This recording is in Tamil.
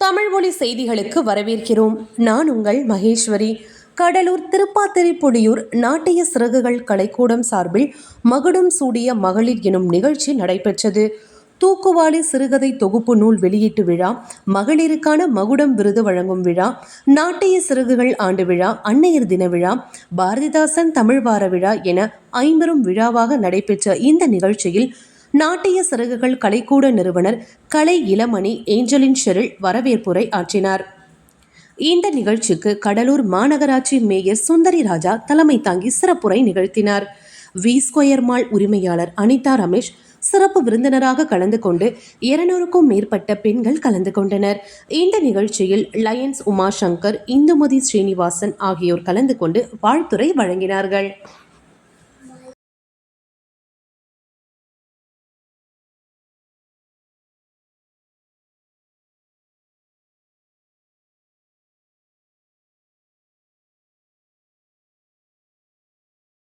தமிழ் மொழி செய்திகளுக்கு வரவேற்கிறோம். நான் உங்கள் மகேஸ்வரி. கடலூர் திருப்பாத்திரைப்புலியூர் நாட்டிய சிறகுகள் கலைக்கூடம் சார்பில் மகுடம் சூடிய மகளிர் எனும் நிகழ்ச்சி நடைபெற்றது. தூக்குவாளி சிறுகதை தொகுப்பு நூல் வெளியீட்டு விழா மகளிருக்கான மகுடம் விருது வழங்கும் விழா நாட்டிய சிறகுகள் ஆண்டு விழா அன்னையர் தின விழா பாரதிதாசன் தமிழ் வார விழா என ஐம்பெரும் விழாவாக நடைபெற்ற இந்த நிகழ்ச்சியில் நாட்டிய சிறகுகள் கலைக்கூட நிறுவனர் கலை இளமணி ஏஞ்சலின் ஷெரில் வரவேற்புரை ஆற்றினார். இந்த நிகழ்ச்சிக்கு கடலூர் மாநகராட்சி மேயர் சுந்தரி ராஜா தலைமை தாங்கி சிறப்புரை நிகழ்த்தினார். வி ஸ்கொயர் மால் உரிமையாளர் அனிதா ரமேஷ் சிறப்பு விருந்தினராக கலந்து கொண்டு இருநூறுக்கும் மேற்பட்ட பெண்கள் கலந்து கொண்டனர். இந்த நிகழ்ச்சியில் லயன்ஸ் உமாசங்கர் இந்துமதி ஸ்ரீனிவாசன் ஆகியோர் கலந்து கொண்டு வாழ்த்துரை வழங்கினார்கள்.